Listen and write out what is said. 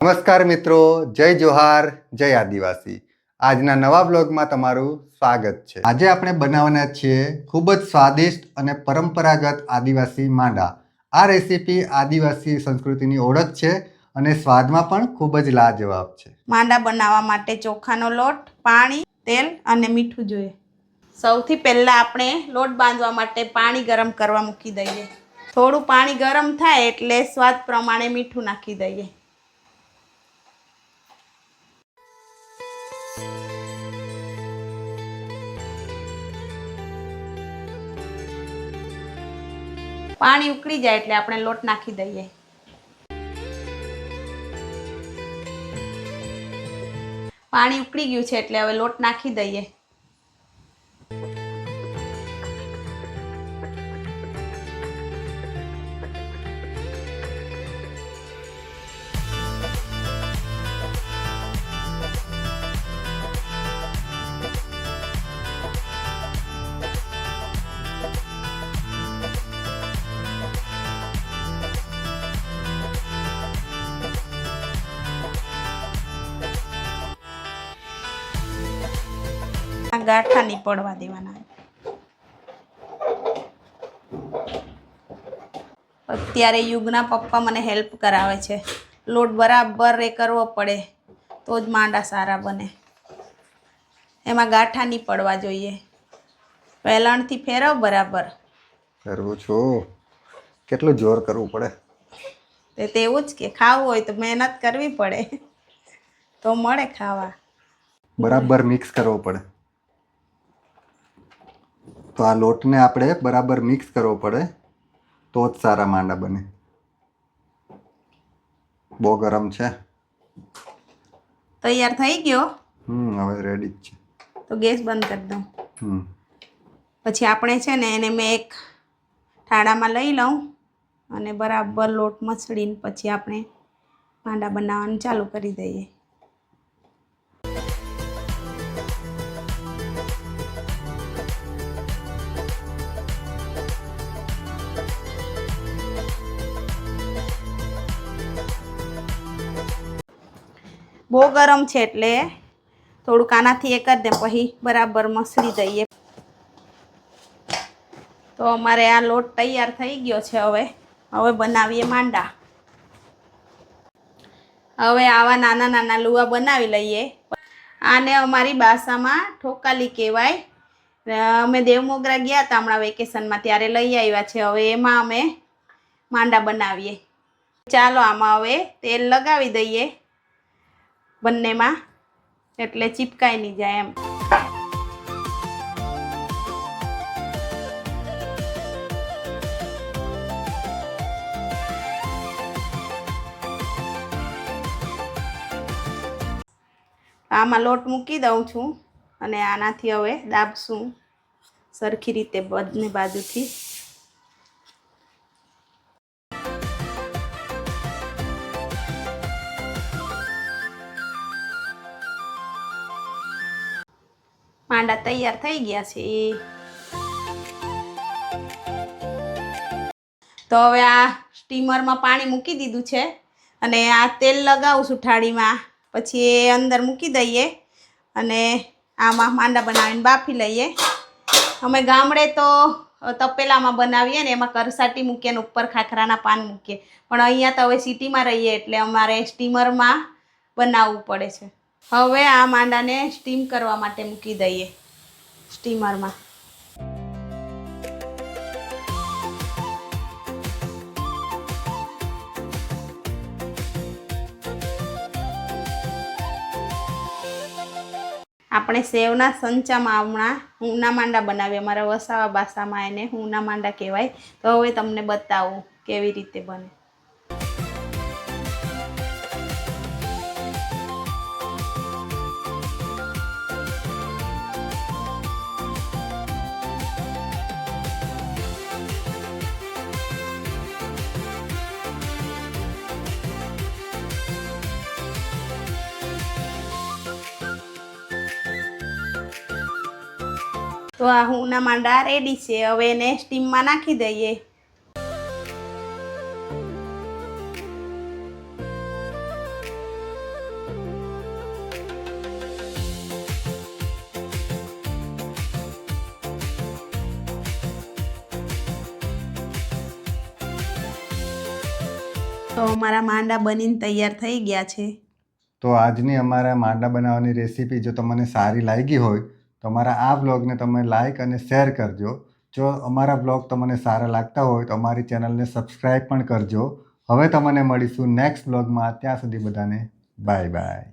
નમસ્કાર મિત્રો, જય જોહાર, જય આદિવાસી. આજના નવા બ્લોગમાં તમારું સ્વાગત છે. આજે આપણે બનાવવાના છીએ ખૂબ જ સ્વાદિષ્ટ અને પરંપરાગત આદિવાસી માંડા. આ રેસીપી આદિવાસી સંસ્કૃતિની ઓળખ છે અને સ્વાદમાં પણ ખૂબ જ લાજવાબ છે. માંડા બનાવવા માટે ચોખાનો લોટ, પાણી, તેલ અને મીઠું જોઈએ. સૌથી પહેલાં આપણે લોટ બાંધવા માટે પાણી ગરમ કરવા મૂકી દઈએ. થોડું પાણી ગરમ થાય એટલે સ્વાદ પ્રમાણે મીઠું નાખી દઈએ. પાણી ઉકળી જાય એટલે આપણે લોટ નાખી દઈએ. પાણી ઉકળી ગયું છે એટલે હવે લોટ નાખી દઈએ. આ ગાંઠા નહીં પડવા દેવાના અત્યારે યુગના પપ્પા મને હેલ્પ કરાવે છે. લોટ બરાબર એ કરવો પડે તો જ માંડા સારા બને. એમાં ગાંઠા નહીં પડવા જોઈએ. વેલણથી ફેરવ બરાબર. ફેરવું છું. કેટલું જોર કરવું પડે? તે તેવું જ કે ખાવું હોય તો મહેનત કરવી પડે. તો મળે ખાવા. બરાબર મિક્સ કરવો પડે. તો આ લોટને આપણે બરાબર મિક્સ કરવો પડે. તો જ સારા માંડા બને. બહુ ગરમ છે. તૈયાર થઈ ગયો? હમ હવે રેડી જ છે. તો ગેસ બંધ કરી દઉં. હમ. પછી આપણે છે ને એને મેં એક ઠાડામાં લઈ લઉં અને બરાબર લોટ મસળીને પછી આપણે માંડા બનાવવાનું ચાલુ કરી દઈએ. બહુ ગરમ છે એટલે થોડુંક આનાથી એ કરી દે, પછી બરાબર મસળી દઈએ. તો અમારે આ લોટ તૈયાર થઈ ગયો છે હવે. હવે બનાવીએ માંડા. હવે આવા નાના નાના લુવા બનાવી લઈએ. આને અમારી બાસામાં ઠોકાલી કહેવાય. અમે દેવમોગરા ગયા હતા હમણાં વેકેશનમાં, ત્યારે લઈ આવ્યા છે. હવે એમાં અમે માંડા બનાવીએ. ચાલો આમાં હવે તેલ લગાવી દઈએ. બંનેમાં, એટલે ચીપકાઈ નહીં જાય એમ. આમાં લોટ મૂકી દઉં છું, અને આનાથી હવે દાબશું સરખી રીતે બંને બાજુથી. માંડા તૈયાર થઈ ગયા છે. તો હવે આ સ્ટીમરમાં પાણી મૂકી દીધું છે અને આ તેલ લગાવું છું થાળીમાં. પછી એ અંદર મૂકી દઈએ અને આમાં માંડા બનાવીને બાફી લઈએ. અમે ગામડે તો તપેલામાં બનાવીએ ને એમાં કરસાટી મૂકીએ ને ઉપર ખાખરાના પાન મૂકીએ. પણ અહીંયા તો હવે સિટીમાં રહીએ એટલે અમારે સ્ટીમરમાં બનાવવું પડે છે. હવે આ માંડાને સ્ટીમ કરવા માટે મૂકી દઈએ. સ્ટીમરમાં આપણે સેવના સંચામાં હમણાં હુંના માંડા બનાવીએ. અમારા વસાવા બાસામાં એને હુંના માંડા કહેવાય. તો હવે તમને બતાવું કેવી રીતે બને. તો આ હુંના માંડા રેડી છે. હવે એને સ્ટીમમાં નાખી દઈએ. તો અમારા માંડા બનીને તૈયાર થઈ ગયા છે. તો આજની અમારા માંડા બનાવવાની રેસીપી જો તમને સારી લાગી હોય તો અમારા આ બ્લોગને તમે લાઇક અને શેર કરજો. જો અમારા બ્લોગ તમને સારા લાગતા હોય તો અમારી ચેનલને સબસ્ક્રાઈબ પણ કરજો. હવે તમને મળીશું નેક્સ્ટ બ્લોગમાં ત્યાં સુધી બધાને બાય બાય